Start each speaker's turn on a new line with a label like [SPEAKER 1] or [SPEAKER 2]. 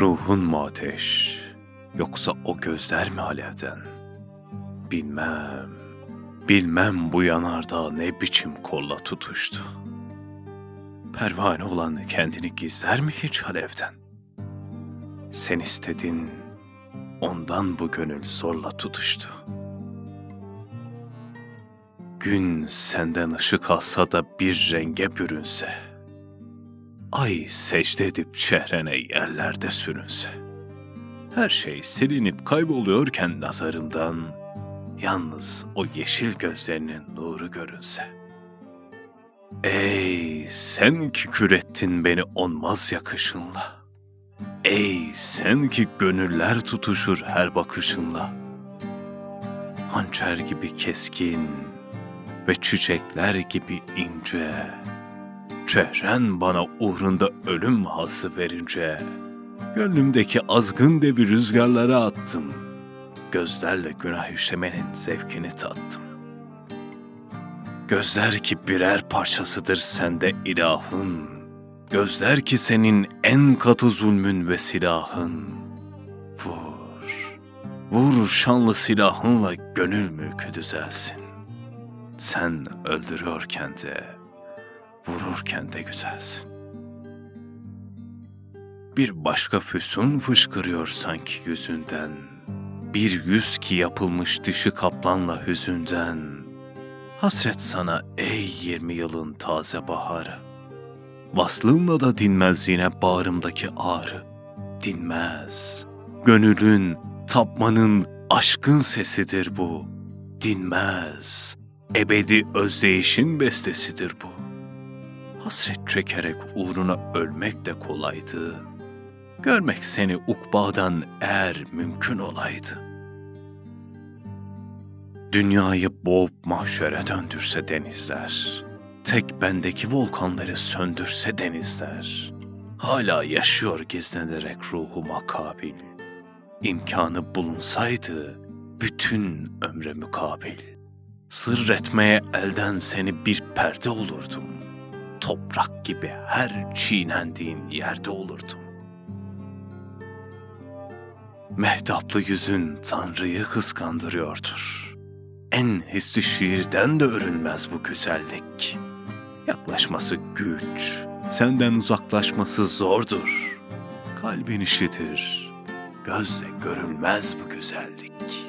[SPEAKER 1] Ruhun mu ateş, yoksa o gözler mi alevden? Bilmem, bilmem bu yanardağ ne biçim kolla tutuştu. Pervane olan kendini gizler mi hiç alevden? Sen istedin, ondan bu gönül zorla tutuştu. Gün senden ışık alsa da bir renge bürünse, ay secde edip çehrene yerlerde sürünse, her şey silinip kayboluyorken nazarımdan, yalnız o yeşil gözlerinin nuru görünse. Ey sen ki kürettin beni onmaz yakışınla. Ey sen ki gönüller tutuşur her bakışınla. Hançer gibi keskin ve çiçekler gibi ince. Çehren bana uğrunda ölüm hası verince. Gönlümdeki azgın devi rüzgarlara attım. Gözlerle günah işlemenin zevkini tattım. Gözler ki birer parçasıdır sende ilahın. Gözler ki senin en katı zulmün ve silahın. Vur, vur şanlı silahınla gönül mülkü düzelsin. Sen öldürüyorken de, vururken de güzelsin. Bir başka füsun fışkırıyor sanki yüzünden. Bir yüz ki yapılmış dışı kaplanla hüzünden. Hasret sana ey yirmi yılın taze baharı. Vaslınla da dinmez yine bağrımdaki ağrı. Dinmez. Gönülün, tapmanın, aşkın sesidir bu. Dinmez. Ebedi özdeyişin bestesidir bu. Hasret çekerek uğruna ölmek de kolaydı. Görmek seni ukbadan eğer mümkün olaydı. Dünyayı boğup mahşere döndürse denizler, tek bendeki volkanları söndürse denizler, hala yaşıyor gizlenerek ruhuma kabil. İmkanı bulunsaydı bütün ömre mukabil. Sır etmeye elden seni bir perde olurdum. Toprak gibi her çiğnendiğin yerde olurdum. Mehtaplı yüzün Tanrı'yı kıskandırıyordur. En hisli şiirden de örülmez bu güzellik. Yaklaşması güç, senden uzaklaşması zordur. Kalbin işitir, gözle görülmez bu güzellik.